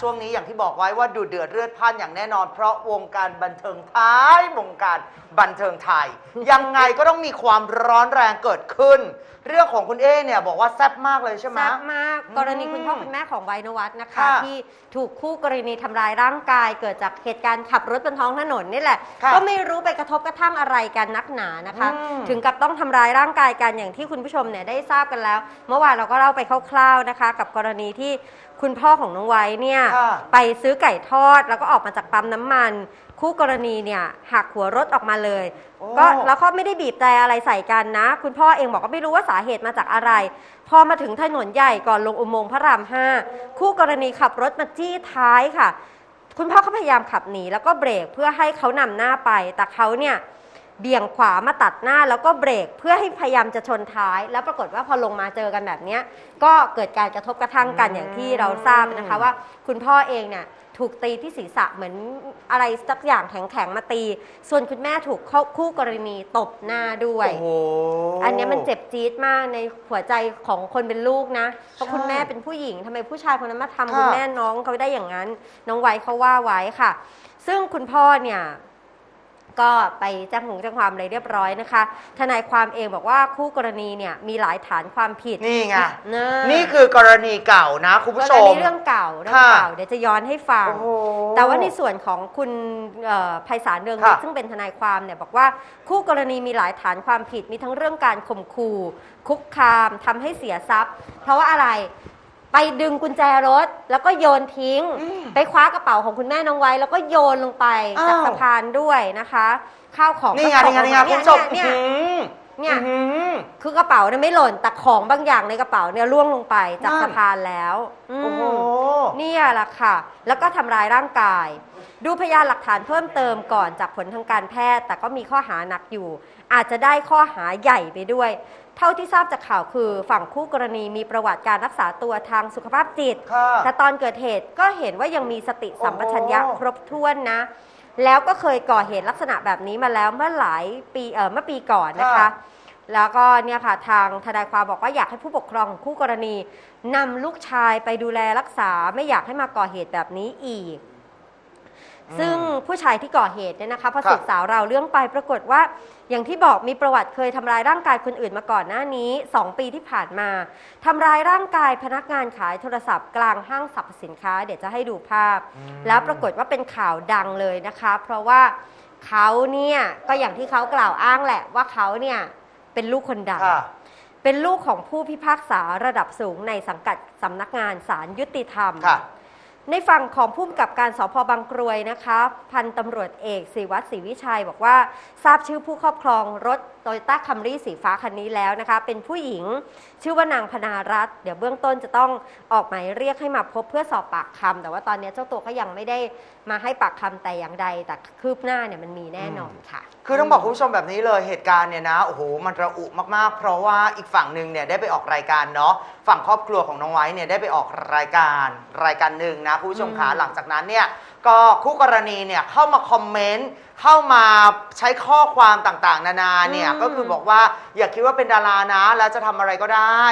ช่วงนี้อย่างที่บอกไว้ว่าดูเดือดเลือดพล่านอย่างแน่นอน เพราะวงการบันเทิงท้ายวงการบันเทิงไทย ยังไงก็ต้องมีความร้อนแรงเกิดขึ้น เรื่องของคุณเอเนี่ยบอกว่าแซ่บมากเลยใช่ไหม แซ่บมากอืมกรณีคุณพ่อคุณแม่ของไวนวัฒน์นะคะ ค่ะที่ถูกคู่กรณีทำร้ายร่างกาย เกิดจากเหตุการณ์ขับรถบนท้องถนนนี่แหละ ค่ะก็ไม่รู้ไปกระทบกระทั่งอะไรกันนักหนานะคะ อืมถึงกับต้องทำร้ายร่างกายกันอย่างที่คุณผู้ชมเนี่ยได้ทราบกันแล้ว เมื่อวานเราก็เล่าไปคร่าวๆนะคะ กับกรณีที่คุณพ่อของน้องไว้เนี่ยค่ะไปซื้อไก่ทอดแล้วก็ออกมาจากปั๊มน้ำมัน คู่กรณีเนี่ยหักหัวรถออกมาเลย โอ้ ก็แล้วก็ไม่ได้บีบแต่อะไรใส่กันนะ คุณพ่อเองบอกก็ไม่รู้ว่าสาเหตุมาจากอะไร พอมาถึงถนนใหญ่ก่อนลงอุโมงค์พระรามห้าคู่กรณีขับรถมาจี้ท้ายค่ะ คุณพ่อก็พยายามขับหนีแล้วก็เบรกเพื่อให้เขานำหน้าไป แต่เขาเนี่ย เบี่ยงขวามาตัดหน้าแล้วก็เบรกเพื่อให้พยายามจะชนท้าย แล้วปรากฏว่าพอลงมาเจอกันแบบเนี้ยก็เกิดการกระทบกระทั่งกันอย่างที่เราทราบนะคะว่า คุณพ่อเองเนี่ยถูกตีที่ศีรษะเหมือนอะไรสักอย่างแข็งๆมาตี ส่วนคุณแม่ถูกเข้าคู่กรณีตบหน้าด้วยโอ้โหอันเนี้ยมันเจ็บจี๊ดมากในหัวใจของคนเป็นลูกนะ เพราะใช่คุณแม่เป็นผู้หญิงทำไมผู้ชายคนนั้นมาทำค่ะคุณแม่น้องเขาได้อย่างนั้น น้องไว้เขาว่าไว้ค่ะ ซึ่งคุณพ่อเนี่ย ก็ไปแจ้งหงแจ้งความอะไรเรียบร้อยนะคะ ทนายความเองบอกว่าคู่กรณีเนี่ยมีหลายฐานความผิดนี่ไง นะนี่คือกรณีเก่านะ คุณผู้ชกรม ณีเรื่องเก่าเรื่องค่ะเก่าเดี๋ยวจะย้อนให้ฟัง โอ้โห แต่ว่าในส่วนของคุณเอ่อไพศาลเรืองฤทธิ์ค่ะซึ่งเป็นทนายความเนี่ยบอกว่าคู่กรณีมีหลายฐานความผิดมีทั้งเรื่องการข่มขู่คุกคามทำให้เสียทรัพย์ เพราะว่าอะไร ไปดึงกุญแจรถ แล้วก็โยนทิ้ง อืมไปคว้ากระเป๋าของคุณแม่น้องไว้ แล้วก็โยนลงไปอ้าว จากสะพานด้วยนะคะ ข้าวของนี่ไงก็ตนี่กไงนี่ไงลคุณมาผู้ชมเนี่ยเนี่ยเนี่ย อื้อหือ คือกระเป๋าเนี่ยไม่หล่นแต่ของบางอย่างในกระเป๋าเนี่ยร่วงลงไปจากนั่น สะพานแล้วอืมโอ้โห เนี่ยแหละค่ะ แล้วก็ทำร้ายร่างกาย ดูพยานหลักฐานเพิ่มเติมก่อนจากผลทางการแพทย์ แต่ก็มีข้อหาหนักอยู่ อาจจะได้ข้อหาใหญ่ไปด้วย เท่าที่ทราบจากข่าวคือฝั่งคู่กรณีมีประวัติการรักษาตัวทางสุขภาพจิต ค่ะแต่ตอนเกิดเหตุก็เห็นว่ายังมีสติสัมปชัญญะโอ้โห ครบถ้วนนะ แล้วก็เคยก่อเหตุลักษณะแบบนี้มาแล้วเมื่อหลายปีเออเมื่อปีก่อนนะคะแล้วก็เนี่ยค่ะทางทนายความบอกว่าอยากให้ผู้ปกครองของคู่กรณีนำลูกชายไปดูแลรักษาไม่อยากให้มาก่อเหตุแบบนี้อีกอืม ซึ่งผู้ชายที่ก่อเหตุเนี่ยนะคะพอครับสืบสาวเราวเรื่องไปปรากฏว่าอย่างที่บอกมีประวัติเคยทำร้ายร่างกายคนอื่นมาก่อนหน้านี้ 2 ปีที่ผ่านมาทำร้ายร่างกายพนักงานขายโทรศัพท์กลางห้างสรรพสินค้า เดี๋ยวจะให้ดูภาพ แล้วปรากฏว่าเป็นข่าวดังเลยนะคะ เพราะว่าเขาเนี่ยก็อย่างที่เขากล่าวอ้างแหละว่าเขาเนี่ยเป็นลูกคนดังค่ะเป็นลูกของผู้พิพากษาระดับสูงในสังกัดสำนักงานศาลยุติธรรมค่ะ ในฝั่งของผู้กับการสพบางกรวยนะคะ พันตำรวจเอกศิวัตรศรีวิชัยบอกว่า ทราบชื่อผู้ครอบครองรถโตโยต้าคัมรี่สีฟ้าคันนี้แล้วนะคะ เป็นผู้หญิงชื่อว่านางพนารัตน์เดี๋ยวเบื้องต้นจะต้องออกหมายเรียกให้มาพบเพื่อสอบปากคำแต่ว่าตอนนี้เจ้าตัวก็ยังไม่ได้มาให้ปากคำแต่อย่างใด แต่คืบหน้าเนี่ยมันมีแน่นอนค่ะ คือต้องบอกคุณผู้ชมแบบนี้เลยเหตุการณ์เนี่ยนะโอ้โหมันระอุมากๆ เพราะว่าอีกฝั่งหนึ่งเนี่ยได้ไปออกรายการเนาะ ฝั่งครอบครัวของน้องไว้เนี่ยได้ไปออกรายการรายการหนึ่งนะคุณผู้ชมคะอืมหลังจากนั้นเนี่ยก็คู่กรณีเนี่ยเข้ามาคอมเมนต์เข้ามาใช้ข้อความต่างๆ นานาเนี่ยก็คือบอกว่าอย่าคิดว่าเป็นดารานะ แล้วจะทำอะไรก็ได้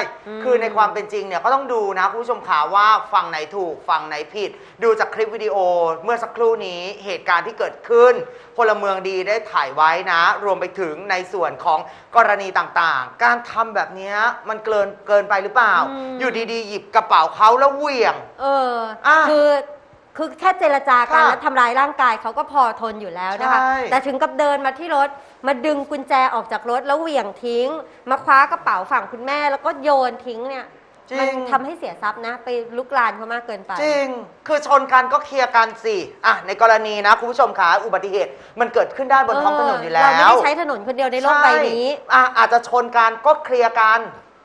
คือในความเป็นจริงเนี่ยก็ต้องดูนะคุณผู้ชมขาว่าฝั่งไหนถูกฝั่งไหนผิด ดูจากคลิปวิดีโอเมื่อสักครู่นี้เหตุการณ์ที่เกิดขึ้นพลเมืองดีได้ถ่ายไว้นะ รวมไปถึงในส่วนของกรณีต่างๆ การทำแบบเนี้ยมันเกินเกินไปหรือเปล่า อืมอยู่ดีๆ หยิบกระเป๋าเขาแล้วเหวี่ยง เอออะคือคือแค่เจรจากันค่ะแล้วทำร้ายร่างกายเขาก็พอทนอยู่แล้วนะคะ ใช่ แต่ถึงกับเดินมาที่รถมาดึงกุญแจออกจากรถแล้วเหวี่ยงทิ้ง มาคว้ากระเป๋าฝั่งคุณแม่ แล้วก็โยนทิ้งเนี่ยจริมัง ทำให้เสียทรัพย์นะ ไปลุกลานเขามากเกินไป จริง คือชนกันก็เคลียร์กันสิ อะ ในกรณีนะ คุณผู้ชมขาอุบัติเหตุมันเกิดขึ้นได้บนท้องถนนอยู่แล้วเราไม่ได้ใช้ถนนคนเดียวในโลกใบนี้ ช่อะอาจจะชนกันก็เคลียร์กัน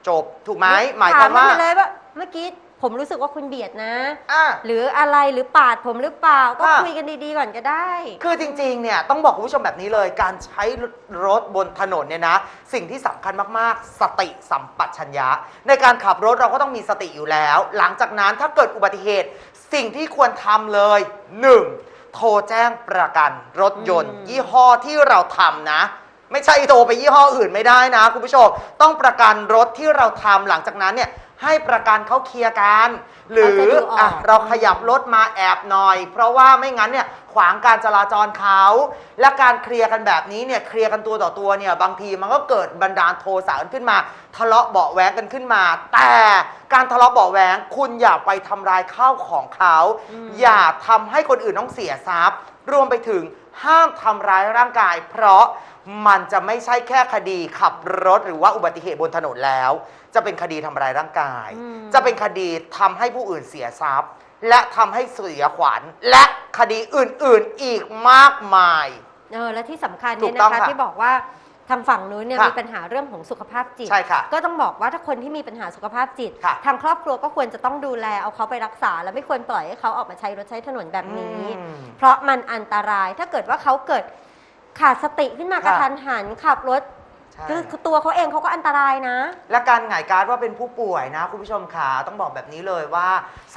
จบถูกไหมหมายความว่าถไปเลยว่าเมื่อกี้ผมรู้สึกว่าคุณเบียดนะ อะ หรืออะไรหรือปาดผมหรือเปล่าก็ค่ะ คุยกันดีๆก่อนก็ได้ คือจริงๆ เนี่ยต้องบอกคุณผู้ชมแบบนี้เลย การใช้รถบนถนนเนี่ยนะ สิ่งที่สำคัญมากๆ สติสัมปชัญญะ ในการขับรถเราก็ต้องมีสติอยู่แล้ว หลังจากนั้นถ้าเกิดอุบัติเหตุ สิ่งที่ควรทำเลย 1. โทรแจ้งประกันรถยนต์ อืม ยี่ห้อที่เราทำนะ ไม่ใช่โทรไปยี่ห้ออื่นไม่ได้นะคุณผู้ชม ต้องประกันรถที่เราทำหลังจากนั้นเนี่ยให้ประกันเขาเคลียร์กันหรือเขาจะดูออก อะ เราขยับรถมาแอบหน่อย เพราะว่าไม่งั้นเนี่ยขวางการจราจรเขา และการเคลียร์กันแบบนี้เนี่ยเคลียร์กันตัวต่อตัวเนี่ยบางทีมันก็เกิดบันดาลโทสะกันขึ้นมา ทะเลาะเบาะแว้งกันขึ้นมา แต่การทะเลาะเบาะแว้งคุณอย่าไปทำลายข้าวของเขาอืมอย่าทำให้คนอื่นต้องเสียทรัพย์ รวมไปถึงห้ามทำร้ายร่างกาย เพราะมันจะไม่ใช่แค่คดีขับรถหรือว่าอุบัติเหตุบนถนนแล้ว จะเป็นคดีทำร้ายร่างกายอืมจะเป็นคดีทำให้ผู้อื่นเสียทรัพย์ และทำให้เสียขวัญและคดีอื่นๆอีกมากมาย เออและที่สำคัญถูเนี่ยกต้นะองคะค่ะ ที่บอกว่า ทางฝั่งนู้นเนี่ยค่ะ มีปัญหาเรื่องของสุขภาพจิต ใช่ค่ะ ก็ต้องบอกว่าถ้าคนที่มีปัญหาสุขภาพจิต ค่ะทางครอบครัวก็ควรจะต้องดูแลเอาเขาไปรักษา แล้วไม่ควรปล่อยให้เขาออกมาใช้รถใช้ถนนแบบนี้ อืม เพราะมันอันตรายถ้าเกิดว่าเขาเกิดขาดสติขึ้นมาค่ะกระทันหันขับรถใช่ คือคือตัวเขาเองเขาก็อันตรายนะ และการหงายการดว่าเป็นผู้ป่วยนะคุณผู้ชมขาต้องบอกแบบนี้เลยว่า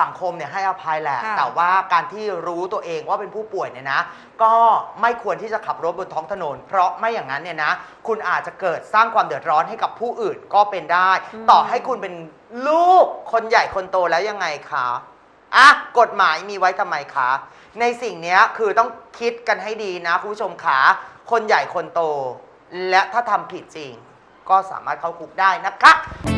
สังคมเนี่ยให้อภัยแหละ ค่ะแต่ว่าการที่รู้ตัวเองว่าเป็นผู้ป่วยเนี่ยนะ ก็ไม่ควรที่จะขับรถบนท้องถนน เพราะไม่อย่างนั้นเนี่ยนะ คุณอาจจะเกิดสร้างความเดือดร้อนให้กับผู้อื่นก็เป็นได้ต่อให้คุณเป็นลูกคนใหญ่คนโตแล้วยังไงคะอะกฎหมายมีไว้ทำไมคะ ในสิ่งเนี้ยคือต้องคิดกันให้ดีนะคุณผู้ชมขาคนใหญ่คนโต และถ้าทำผิดจริง ก็สามารถเข้าคุกได้นะคะ